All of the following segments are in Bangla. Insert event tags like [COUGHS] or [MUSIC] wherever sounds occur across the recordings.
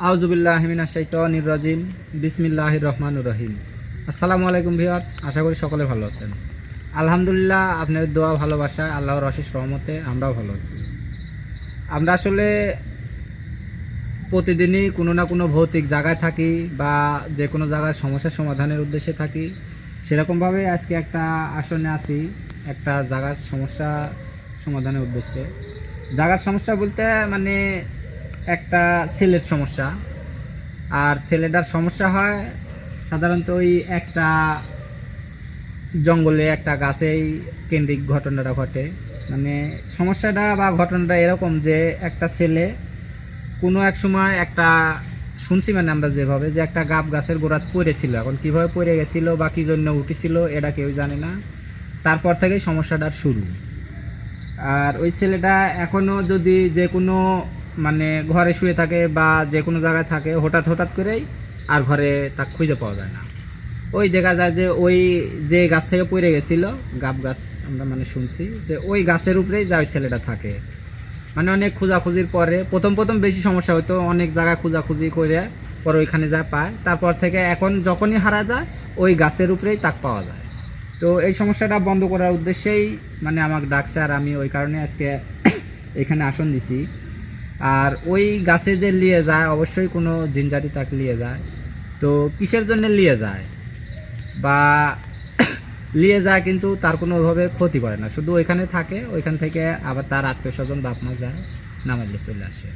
আউজুবিল্লাহমিনা রাজিম। বিসমিল্লাহ রহমান রহিম। আসসালামু আলাইকুম ভিওয়ার্স আশা করি সকলে ভালো আছেন। আলহামদুলিল্লাহ, আপনাদের দোয়া, ভালোবাসা, আল্লাহর অশেষ রহমতে আমরাও ভালো আছি। আমরা আসলে প্রতিদিনই কোনো না কোনো ভৌতিক জায়গায় থাকি বা যে কোনো জায়গায় সমস্যার সমাধানের উদ্দেশ্যে থাকি। সেরকমভাবে আজকে একটা আসনে আছি, একটা জায়গার সমস্যা সমাধানের উদ্দেশ্যে। জায়গার সমস্যা বলতে মানে একটা ছেলের সমস্যা। আর ছেলেটার সমস্যা হয় সাধারণত ওই একটা জঙ্গলে, একটা গাছেই কেন্দ্রিক ঘটনাটা ঘটে। মানে সমস্যাটা বা ঘটনাটা এরকম যে একটা ছেলে কোনো এক সময় একটা শুনছি মানে আমরা যেভাবে যে একটা গাব গাছের গোড়াত পড়েছিল। এখন কীভাবে পড়ে গেছিল বা কী জন্য উঠেছিল এটা কেউ জানে না। তারপর থেকেই সমস্যাটার শুরু। আর ওই ছেলেটা এখনও যদি যে কোনো মানে ঘরে শুয়ে থাকে বা যে কোনো জায়গায় থাকে, হঠাৎ হঠাৎ করেই আর ঘরে তা খুঁজে পাওয়া যায় না। ওই দেখা যায় যে ওই যে গাছ থেকে পড়ে গেছিল, গাব গাছ আমরা মানে শুনছি, যে ওই গাছের উপরেই যা ওই ছেলেটা থাকে। মানে অনেক খোঁজাখুঁজির পরে, প্রথম প্রথম বেশি সমস্যা হতো, অনেক জায়গায় খোঁজাখুঁজি করে পরে ওইখানে যা পায়। তারপর থেকে এখন যখনই হারা যায়, ওই গাছের উপরেই তাক পাওয়া যায়। তো এই সমস্যাটা বন্ধ করার উদ্দেশ্যেই মানে আমাকে ডাকছে আর আমি ওই কারণে আজকে [COUGHS] এখানে আসন দিছি। আর ওই গাছে যে নিয়ে যায়, অবশ্যই কোনো জিনজাতি তাকে নিয়ে যায়। তো কিসের জন্য নিয়ে যায়? বা [COUGHS] নিয়ে যায় কিন্তু তার কোনো ওইভাবে ক্ষতি করে না। শুধু ওইখানে থাকে, ওইখান থেকে আবার তার আত্মীয় স্বজন বাপ মা যায়, নামাজে চলে আসে।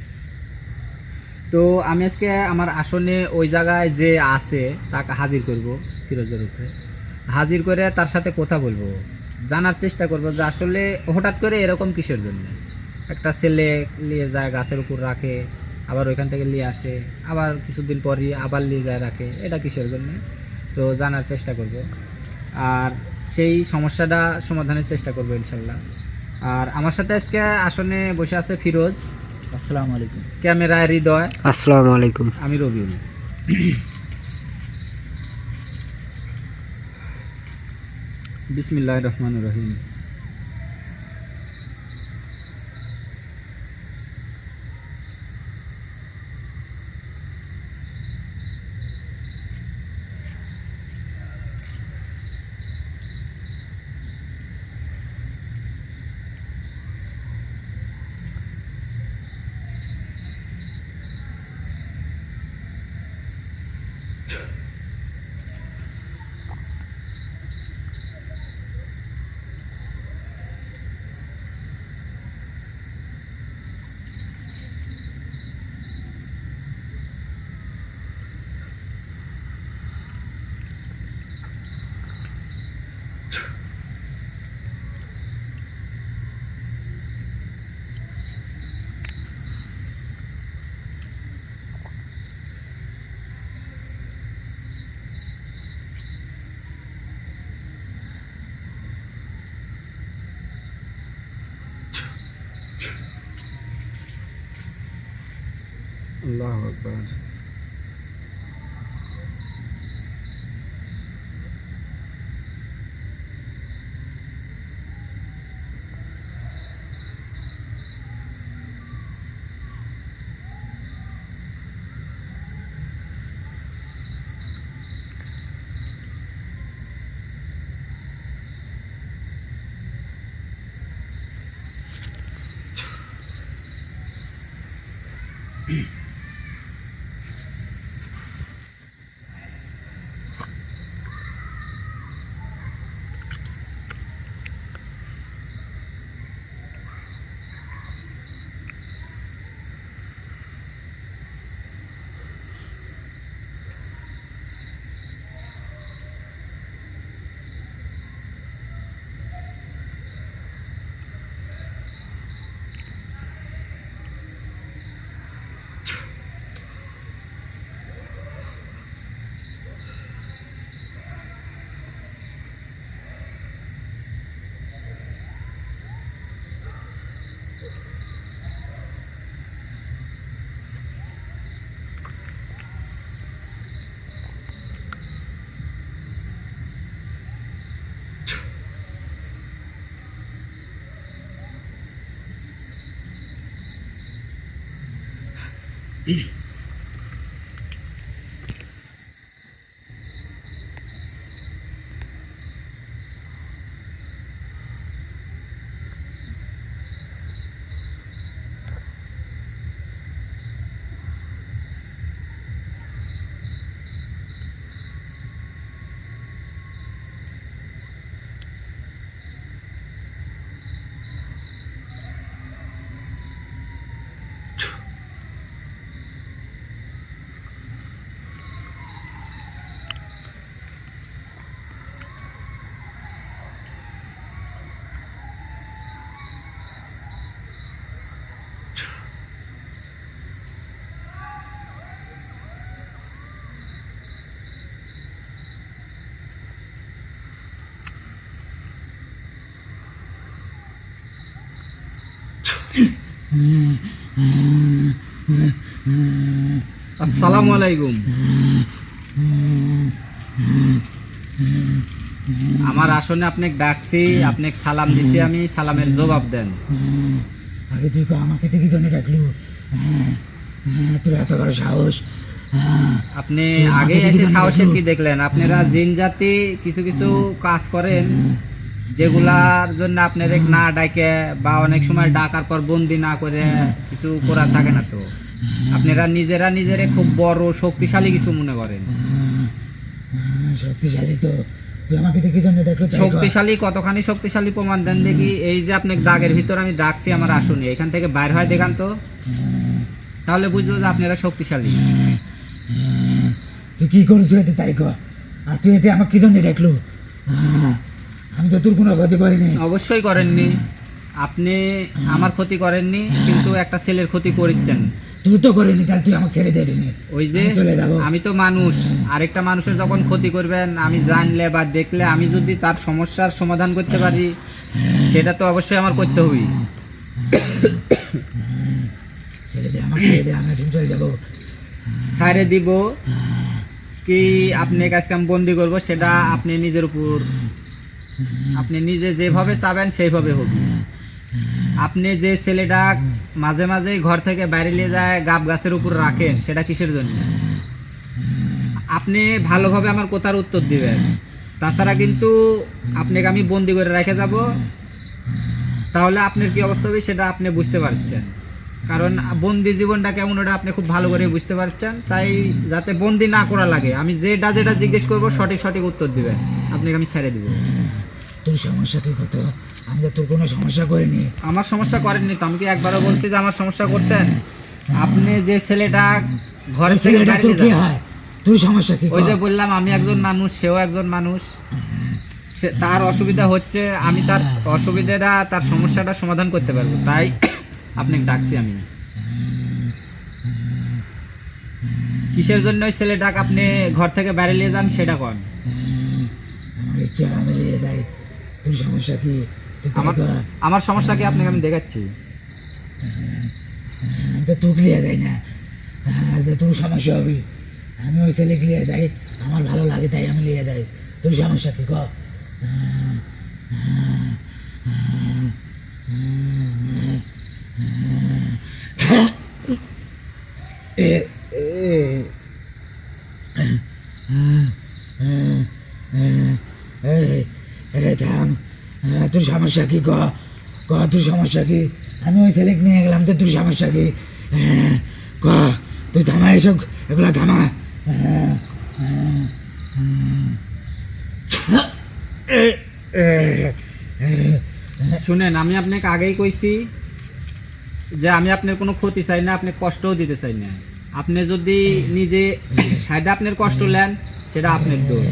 তো আমি আজকে আমার আসনে ওই জায়গায় যে আছে, তাকে হাজির করব ফিরোজের উপরে হাজির করে তার সাথে কথা বলব। জানার চেষ্টা করব যে আসলে হঠাৎ করে এরকম কিসের জন্য? একটা ছেলে নিয়ে যায় গাছের উপর রাখে আবার ওইখান থেকে নিয়ে আসে আবার কিছুদিন পরই আবার নিয়ে যায় রাখে। এটা কিসের জন্য? তো জানার চেষ্টা করব। আর সেই সমস্যাটা সমাধানের চেষ্টা করব ইনশাল্লাহ আর আমার সাথে আজকে আসনে বসে আছে ফিরোজ। আসসালামু আলাইকুম। ক্যামেরায় হৃদয়। আসসালামু আলাইকুম। আমি রবিউল। বিসমিল্লাহ রহমান রহিম। আল্লাহ আকবর। আসসালামু আলাইকুম। আমার আসনে আপনাকে ডাকছি আপনাকে সালাম দিছি আমি সালামের জবাব দেন। আগে তুই আমাকে দেখি জন্য ডাকলু। তোর এত বড় সাহস। আপনি আগে এসে সাহসের কি দেখলেন? আপনারা জিন জাতি কিছু কিছু কাজ করেন। যেগুলার জন্য আপনার না ডাকে বা অনেক সময় ডাকার পর বন্দি না করে কিছু করার থাকে না তো। আপনারা নিজেরা নিজেরা খুব বড় শক্তিশালী কিছু মনে করেন। শক্তিশালী তো। শক্তিশালী কতখানি শক্তিশালী প্রমাণ দেন দেখি। এই যে আপনাকে দাগের ভিতর আমি ডাকছি আমার আসনে এখান থেকে বাইর হয় দেখান তো। তাহলে বুঝব যে আপনারা শক্তিশালী। তুই কি করছ এটা তাই কর। আর তুই এটা আমাকে কি জন্য ডাকলু? আমি তো তোর কোনো ক্ষতি করিনি অবশ্যই করেননি। আপনি আমার ক্ষতি করেননি কিন্তু একটা ছেলের ক্ষতি করেছেন। তুই তো করিনি তাহলে তুই আমাকে ছেড়ে দেয়নি ওই যে আমি চলে যাব। আমি তো মানুষ আরেকটা মানুষের যখন ক্ষতি করবেন আমি জানলে বা দেখলে আমি যদি তার সমস্যার সমাধান করতে পারি সেটা তো অবশ্যই আমার করতে হবে। ছেড়ে দে আমাকে ছেড়ে দে আমি এখন চলে যাব। ছাড়ে দিব। কি আপনি কাজকে আমি বন্দি করব সেটা আপনি নিজের উপর আপনি নিজে যেভাবে চাবেন সেইভাবে হবে আপনি যে ছেলেটা মাঝে মাঝে ঘর থেকে বাইরে নিয়ে যায়, গাব গাছের উপর রাখেন, সেটা কিসের জন্য? আপনি ভালোভাবে আমার কথার উত্তর দিবেন। তাছাড়া কিন্তু আপনাকে আমি বন্দি করে রেখে যাব। তাহলে আপনার কি অবস্থা হবে সেটা আপনি বুঝতে পারছেন। কারণ বন্দি জীবনটা কেমন, ওটা আপনি খুব ভালো করে বুঝতে পারছেন। তাই যাতে বন্দি না করা লাগে, আমি যেটা যেটা জিজ্ঞেস করব, সঠিক সঠিক উত্তর দিবেন। আপনাকে আমি ছেড়ে দিব। তোর সমস্যা কি কত আমি তো তোর কোনো সমস্যা করিনি। আমার সমস্যা করেননি তো আমি কি একবারও বলছি যে আমার সমস্যা করছেন আপনি যে ছেলেটা ঘরে ছেলেটা তোর কি হয়? তোর সমস্যা কি ওই যে বললাম আমি একজন মানুষ সেও একজন মানুষ। সে তার অসুবিধা হচ্ছে আমি তার অসুবিধাটা তার সমস্যাটা সমাধান করতে পারব। তাই আপনাকে ডাকছি আমি। কিসের জন্য ওই ছেলেটাকে আপনি ঘর থেকে বাইরে নিয়ে যান সেটা কন। ইচ্ছা আমি নিয়ে তোর সমস্যা কি আমার আমার সমস্যা কি আপনাকে আমি দেখাচ্ছি তো তোকে নিয়ে যাই না হ্যাঁ, তো তোর সমস্যা হবে আমি ওই ছেলে নিয়ে যাই আমার ভালো লাগে তাই আমি নিয়ে যাই তোর সমস্যা কি কর এ এ এই, এই থাম হ্যাঁ, তোর সমস্যা কি? ক? ক তোর সমস্যা কি? আমি ওই ছেলেকে নিয়ে গেলাম তো তোর সমস্যা কি? হ্যাঁ, ক? তুই থামা এসব এগুলা থামা। হ্যাঁ, হ্যাঁ, শুনেন আমি আপনাকে আগেই কইছি যে আমি আপনার কোনো ক্ষতি চাই না আপনি কষ্টও দিতে চাই না। আপনি যদি নিজে সাইডে আপনার কষ্ট নেন সেটা আপনার দোষ।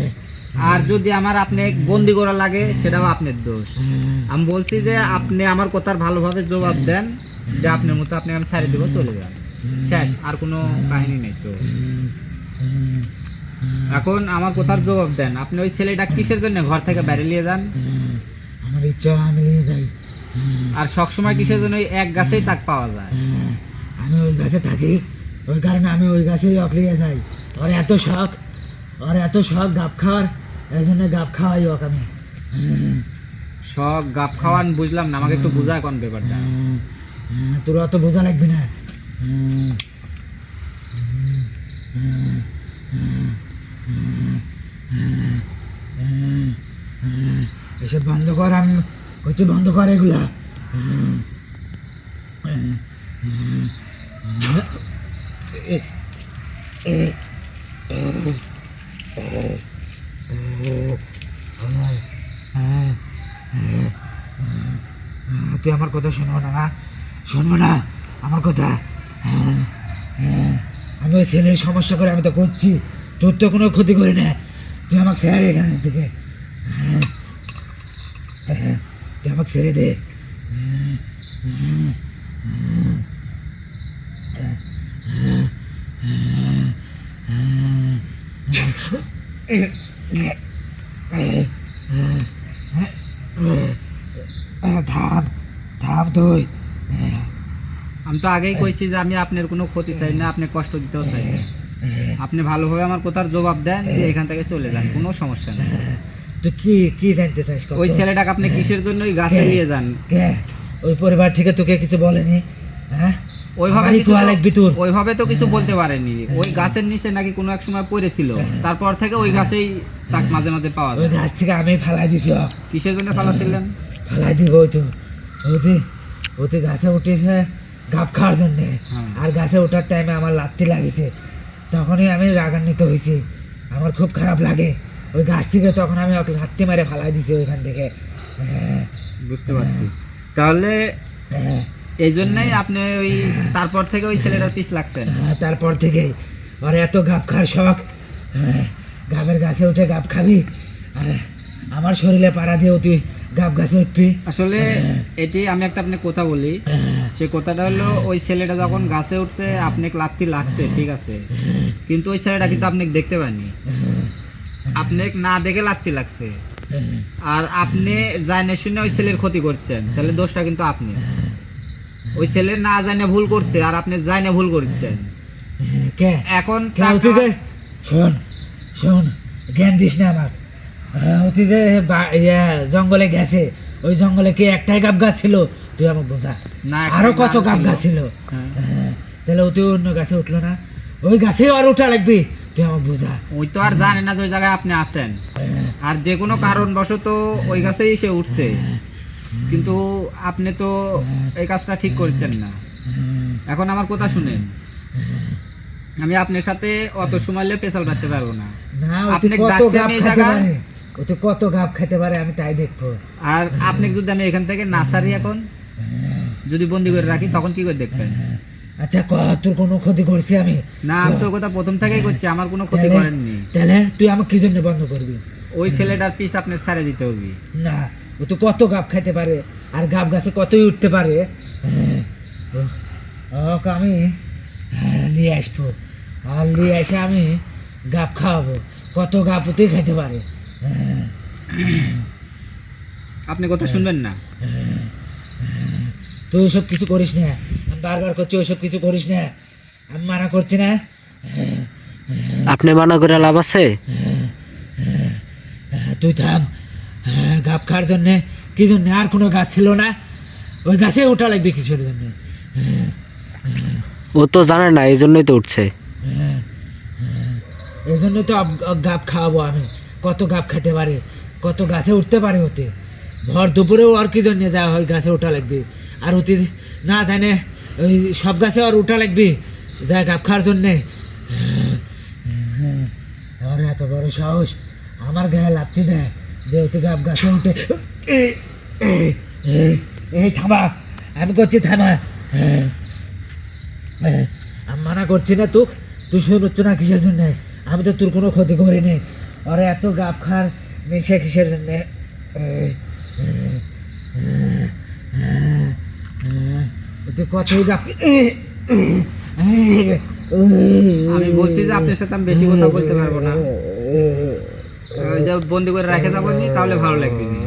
আর যদি আমার আপনি বন্দি করা লাগে সেটাও আপনার দোষ। আমি বলছি যে আপনি আমার কথার ভালোভাবে জবাব দেন যে আপনার মতো আপনি আমি ছাড়ি দেবো চলে যান। শেষ আর কোনো কাহিনী নেই তো। এখন আমার কথার জবাব দেন। আপনি ওই ছেলেটা কিসের জন্য ঘর থেকে বাইরে নিয়ে যান? আমার ইচ্ছা আমি যাই। আর সবসময় কিসের জন্য ওই এক গাছেই তাক পাওয়া যায়? আমি ওই গাছে থাকি। ওই কারণে আমি ওই গাছেই অকলিয়ে যাই। ওর এত শখ ওর এত শখ গাপ খাওয়ার। এই জন্য গাপ খাওয়াই ওকে আমি হ্যাঁ, সব গাপ খাওয়ান বুঝলাম না আমাকে একটু বোঝা কোন ব্যাপারটা হ্যাঁ, হ্যাঁ, তোর অত বোঝা লাগবে না হ্যাঁ, হ্যাঁ, হ্যাঁ, হ্যাঁ, হ্যাঁ, হ্যাঁ, এসব বন্ধ কর আমি হচ্ছে বন্ধ কর এগুলা হ্যাঁ, হ্যাঁ, হ্যাঁ, এ, এ, এ, এ, হ্যাঁ, হ্যাঁ, হ্যাঁ, হ্যাঁ, তুই আমার কথা শুনব না না শুনব না? আমার কথা? হ্যাঁ, হ্যাঁ, আমি ওই ছেলের সমস্যা করে আমি তো করছি তোর তো কোনো ক্ষতি করি না। তুই আমাকে ছেড়ে এখানে থেকে। হ্যাঁ, হ্যাঁ, তুই আমাকে ছেড়ে দে। হ্যাঁ, হ্যাঁ, হ্যাঁ, হ্যাঁ, হ্যাঁ, হ্যাঁ, থাম থাম তুই হ্যাঁ, আমি তো আগেই কইছি যে আমি আপনার কোনো ক্ষতি চাই না আপনি কষ্ট দিতেও চাই না। আপনি ভালোভাবে আমার কথার জবাব দেন যে এখান থেকে চলে যান কোনো সমস্যা নেই। তুই কি কি জানতে চাস ওই ছেলেটাকে আপনি কিসের জন্য ওই গাছে কে? নিয়ে যান? ওই পরিবার থেকে তোকে কিছু বলেনি? হ্যাঁ? ওইভাবে তো- ওইভাবে তো কিছু বলতে পারেনি। ওই গাছের নিচে নাকি কোনো এক সময় পড়েছিল। তারপর থেকে ওই গাছেই তাক মাঝে মাঝে পাওয়া ওই গাছ থেকে আমি ফালাই দিছি কিসের জন্য ফালাছিলেন? ফালাই দিব ওই তো। ওতে ওতে গাছে উঠেছে। গাপ খাওয়ার জন্যে। হ্যাঁ। আর গাছে ওঠার টাইমে আমার লাত্তি লাগিছে। তখনই আমি রাগান্বিত হয়েছি আমার খুব খারাপ লাগে। ওই গাছ থেকে তখন আমি ওকে লাত্তি মেরে ফালাই দিছি ওইখান থেকে। হ্যাঁ, বুঝতে পারছি। তাহলে হ্যাঁ, এই জন্যই আপনি ওই তারপর থেকে ওই ছেলেটার পিছ লাগছেন হ্যাঁ, তারপর থেকেই। আর এত গাপ খাওয়ার শখ। হ্যাঁ, গাবের গাছে উঠে গাপ খাবি। আর আমার শরীরে পাড়া দিয়েও তুই গাব গাছে উঠবি আসলে এটি আমি একটা আপনি কথা বলি। হ্যাঁ, সে কথাটা হলো ওই ছেলেটা যখন গাছে উঠছে আপনি লাত্তি লাগছে ঠিক আছে। কিন্তু ওই ছেলেটা কিন্তু আপনি দেখতে পাননি আপনি না দেখে লাত্তি লাগছে। হ্যাঁ, আর আপনি জানে শুনে ওই ছেলের ক্ষতি করছেন। তাহলে দোষটা কিন্তু আপনি। ওই ছেলে না জানে ভুল করছে আর আপনি জানে ভুল করছেন। হ্যাঁ, এখন শোন শোন জ্ঞান দিস না আমার হ্যাঁ, যে জঙ্গলে গেছে। ওই জঙ্গলে কি একটাই গাব গাছ ছিল? তুই আমাকে বোঝা। না, আরও কত গাব। গাছ ছিল? হ্যাঁ। হ্যাঁ, তাহলে ওতে অন্য গাছে উঠল না। ওই গাছে আর উঠা লাগবি। তুই আমাকে বোঝা। ওই তো আর জানে না যে ওই জায়গায় আপনি আছেন। আর যে কোনো কারণবশত ওই গাছেই সে উঠছে। কিন্তু আপনি তো এই কাজটা ঠিক করছেন না। এখন আমার কথা শুনেন। আমি আপনার সাথে অত সময় লে পেশাল পারতে পারব না। আপনি জায়গায়? পারে ওতে কত গাব খেতে পারে আমি তাই দেখব। আর আপনি যদি আমি এখান থেকে নাসারি এখন যদি বন্দি করে রাখি তখন কি করে দেখবেন? আচ্ছা ক তোর কোনো ক্ষতি করছি আমি? না আমি তো কথা প্রথম থেকেই করছি আমার কোনো ক্ষতি করেননি। তাহলে তুই আমাকে কি জন্য বন্ধ করবি? ওই ছেলেটার পিস আপনার ছাড়ে দিতে হবে। না ও তো কত গাব খাইতে পারে আর গাব গাছে কতই উঠতে পারে? হ্যাঁ, ও- ওকে আমি হ্যাঁ, নিয়ে আসব। আর নিয়ে এসে আমি গাব খাওয়াবো। কত গাব ওতেই খাইতে পারে। আপনি কথা শুনবেন না। তুই ওইসব কিছু করিস না। আমি বারবার করছি ওইসব কিছু করিস না। আমি মানা করছি না। আপনি মানা করে লাভ আছে? হ্যাঁ, তুই থাম। হ্যাঁ, গাব খাওয়ার জন্যে কি জন্যে? আর কোনো গাছ ছিল না? ওই গাছে ওঠা লাগবে কিছুর জন্য? ও তো জানে না এই জন্যই তো উঠছে। হ্যাঁ, এই জন্যই তো আব- খাওয়াবো আমি। কত গাব খেতে পারে কত গাছে উঠতে পারে হতে ভর দুপুরেও আর কি জন্য যা হয় গাছে ওঠা লাগবে। আর হতে না জানে ওই সব গাছে আর উঠা লাগবে যা গাব খাওয়ার জন্যে। আমার এত বড় সাহস আমার গায়ে লাগতে দেয়। যে ওতে গাব গাছে উঠে। এই, থামা আমি করছি থামা। আমি মানা করছি না তুই তুই শুনোচ্ছ না কিসের জন্য? আমি তো তোর কোনো ক্ষতি করিনি। আর এত গাপ খার মিশে কিসের জন্য তুই গাব আমি বলছি যে আপনার সাথে আমি বেশি কথা বলতে পারব না বন্দি করে রাখে যাব তাহলে ভালো লাগবে নি।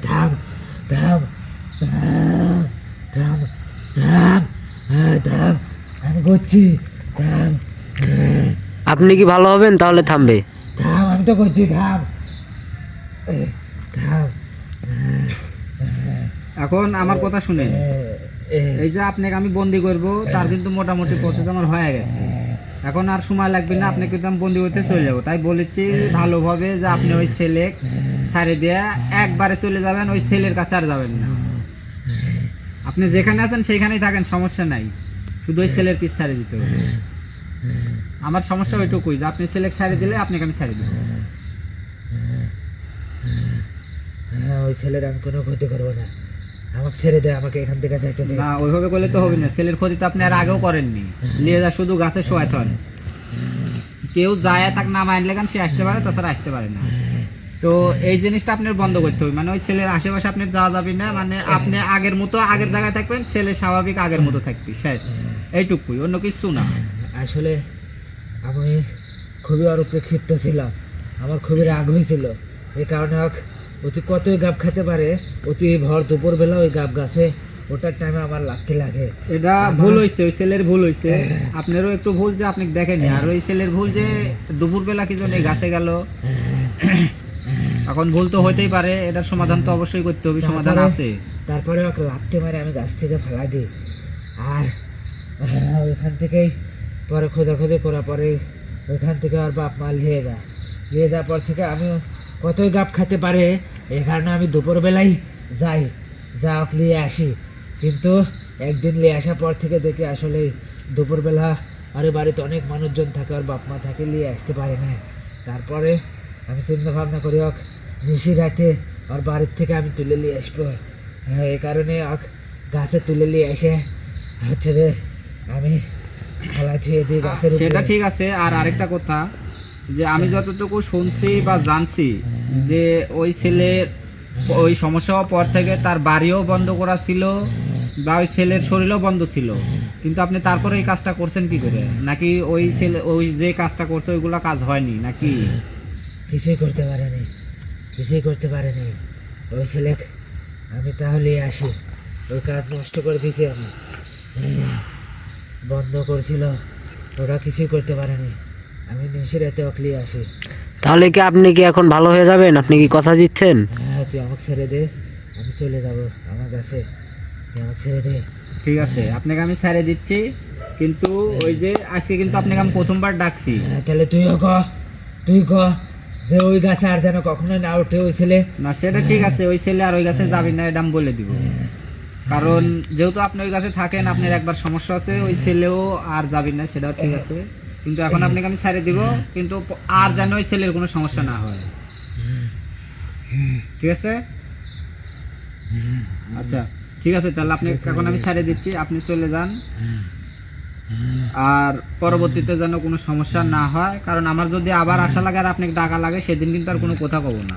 থাম থাম থাম থাম থাম হ্যাঁ, থাম আমি করছি থাম আপনি কি ভালো হবেন? তাহলে থামবে। থাম আমি তো করছি থাম থাম এখন আমার কথা শুনে এই যে আপনাকে আমি বন্দি করব তার কিন্তু মোটামুটি প্রসেস আমার হয়ে গেছে। এখন আর সময় লাগবে না আপনাকে কিন্তু আমি বন্দি করতে চলে যাব। তাই বলেছি ভালোভাবে যে আপনি ওই ছেলে ছাড়ে দিয়ে একবারে চলে যাবেন ওই ছেলের কাছে আর যাবেন না। আপনি যেখানে আছেন সেখানেই থাকেন সমস্যা নাই। শুধু ওই ছেলের পিস ছাড়ে দিতে হবে। আমার সমস্যা ওইটুকুই যে আপনি ছেলে ছাড়ে দিলে আপনাকে আমি ছাড়ে দেবো। হ্যাঁ ওই ছেলের আমি কোনো ক্ষতি করব না। আমাকে ছেড়ে দে আমাকে এখান থেকে যাইতে দে। না ওইভাবে করলে তো হবে না। ছেলের ক্ষতি তো আপনি আর আগেও করেননি। নিয়ে যা শুধু গাছে শোয়াতে কেউ যায় তাক না মাইনলে গান সে আসতে পারে তাছাড়া আসতে পারে না। তো এই জিনিসটা আপনার বন্ধ করতে হবে। মানে ওই ছেলের আশেপাশে আপনি যাওয়া যাবে না। মানে আপনি আগের মতো আগের জায়গায় থাকবেন ছেলে স্বাভাবিক আগের মতো থাকবি শেষ। এইটুকুই অন্য কিছু না। আসলে আমি খুবই ওর উপরে ক্ষিপ্ত ছিলাম। আমার খুবই রাগ হয়েছিল। এই কারণে হোক অতি কতই গাব খেতে পারে অতি ভর দুপুরবেলা ওই গাব গাছে ওটার টাইমে আমার লাগতে লাগে। এটা ভুল হয়েছে ওই ছেলের ভুল হয়েছে আপনারও একটু ভুল যে আপনি দেখেনি আর ওই ছেলের ভুল যে দুপুরবেলা কি জন্য গাছে গেল। এখন ভুল তো হইতেই পারে এটার সমাধান তো অবশ্যই করতে হবে সমাধান আছে। তারপরে ওকে লাফতে মারে আমি গাছ থেকে ফেলা দিই। আর ওইখান থেকেই পরে খোঁজাখুঁজি করার পরে ওইখান থেকে আর বাপ মা নিয়ে যায়। নিয়ে যাওয়ার পর থেকে আমি কতই গাপ খেতে পারে এই কারণে আমি দুপুরবেলাই যাই যা নিয়ে আসি। কিন্তু একদিন নিয়ে আসার পর থেকে দেখি আসলে দুপুরবেলা আরে বাড়িতে অনেক মানুষজন থাকে আর বাপ মা থাকে নিয়ে আসতে পারে না। তারপরে আমি চিন্তা ভাবনা করি হোক নিশি রাতে আর বাড়ির থেকে আমি তুলে নিয়ে আসব। হ্যাঁ, এই কারণে গাছে তুলে নিয়ে এসে হচ্ছে রে আমি ধুয়ে দিই গাছের সেটা ঠিক আছে। আর আরেকটা কথা যে আমি যতটুকু শুনছি বা জানছি যে ওই ছেলের ওই সমস্যা হওয়ার পর থেকে তার বাড়িও বন্ধ করা ছিল বা ওই ছেলের শরীরও বন্ধ ছিল। কিন্তু আপনি তারপরে এই কাজটা করছেন কি করে? নাকি ওই ছেলে ওই যে কাজটা করছে ওইগুলো কাজ হয়নি নাকি? কিছুই করতে পারেনি কিছুই করতে পারেনি। ওই ছেলে আমি তাহলে আসি। ওই কাজ নষ্ট করে দিয়েছি আমি। হ্যাঁ, বন্ধ করছিল। ওরা কিছুই করতে পারেনি। আমি নিশি রাতে অকলি আসি। তাহলে কি আপনি কি এখন ভালো হয়ে যাবেন? আপনি কি কথা দিচ্ছেন? হ্যাঁ তুই আমাকে ছেড়ে দে। আমি চলে যাব আমার কাছে। তুই আমাকে ছেড়ে দে। ঠিক আছে আপনাকে আমি ছেড়ে দিচ্ছি। কিন্তু ওই যে আজকে কিন্তু আপনাকে আমি প্রথমবার ডাকছি। হ্যাঁ, তাহলে তুইও ক। তুই ক যে ওই গাছে আর যেন কখনো না উঠে ওই ছেলে। না সেটা ঠিক আছে ওই ছেলে আর ওই গাছে যাবি না এটা আমি বলে দিব। কারণ যেহেতু আপনি ওই গাছে থাকেন আপনার একবার সমস্যা আছে ওই ছেলেও আর যাবেন না সেটাও ঠিক আছে কিন্তু এখন আপনাকে আমি ছেড়ে দিব কিন্তু আর যেন ওই ছেলের কোনো সমস্যা না হয় ঠিক আছে আচ্ছা ঠিক আছে তাহলে আপনি এখন আমি ছেড়ে দিচ্ছি আপনি চলে যান আর পরবর্তীতে যেন কোনো সমস্যা না হয় কারণ আমার যদি আবার আশা লাগে আর আপনাকে ডাকা লাগে সেদিন কিন্তু আর কোনো কথা কব না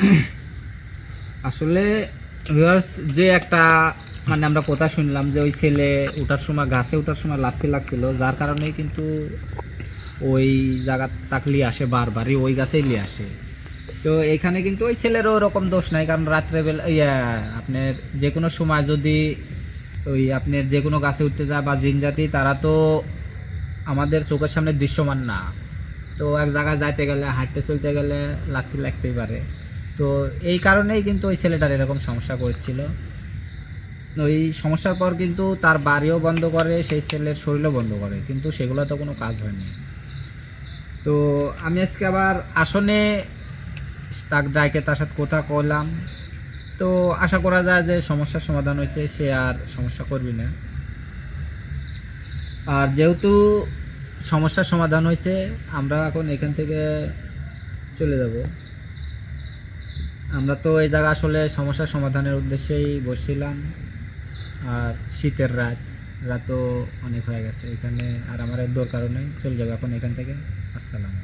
[CLEARS THROAT] আসলে যে একটা মানে আমরা কথা শুনলাম যে ওই ছেলে ওঠার সময়, গাছে ওঠার সময় লাফতে লাগছিল, যার কারণে কিন্তু ওই জায়গা তাক লিয়ে আসে বারবারই, ওই গাছেই লিয়ে আসে। তো এখানে কিন্তু ওই ছেলেরও ওরকম দোষ নাই, কারণ রাত্রেবেলা, ইয়া, আপনার যে কোনো সময় যদি ওই আপনার যে কোনো গাছে উঠতে যায় বা জিন জাতি, তারা তো আমাদের চোখের সামনে দৃশ্যমান না। তো এক জায়গায় যাইতে গেলে, হাঁটতে চলতে গেলে লাগতে লাগতেই পারে। তো এই কারণেই কিন্তু ওই ছেলেটার এরকম সমস্যা করছিল ওই সমস্যার পর কিন্তু তার বাড়িও বন্ধ করে, সেই ছেলের শরীরও বন্ধ করে, কিন্তু সেগুলো তো কোনো কাজ হয়নি। তো আমি আজকে আবার আসনে তাক ডাইকে তার সাথে কথা কইলাম। তো আশা করা যায় যে সমস্যার সমাধান হয়েছে, সে আর সমস্যা করবি না। আর যেহেতু সমস্যার সমাধান হয়েছে, আমরা এখন এখান থেকে চলে যাব। আমরা তো এই জায়গা আসলে সমস্যা সমাধানের উদ্দেশ্যেই বসছিলাম। আর শীতের রাত, রাতও অনেক হয়ে গেছে। এখানে আর আমার দরকারও নেই। চলে যাবে এখন এখান থেকে। আসসালাম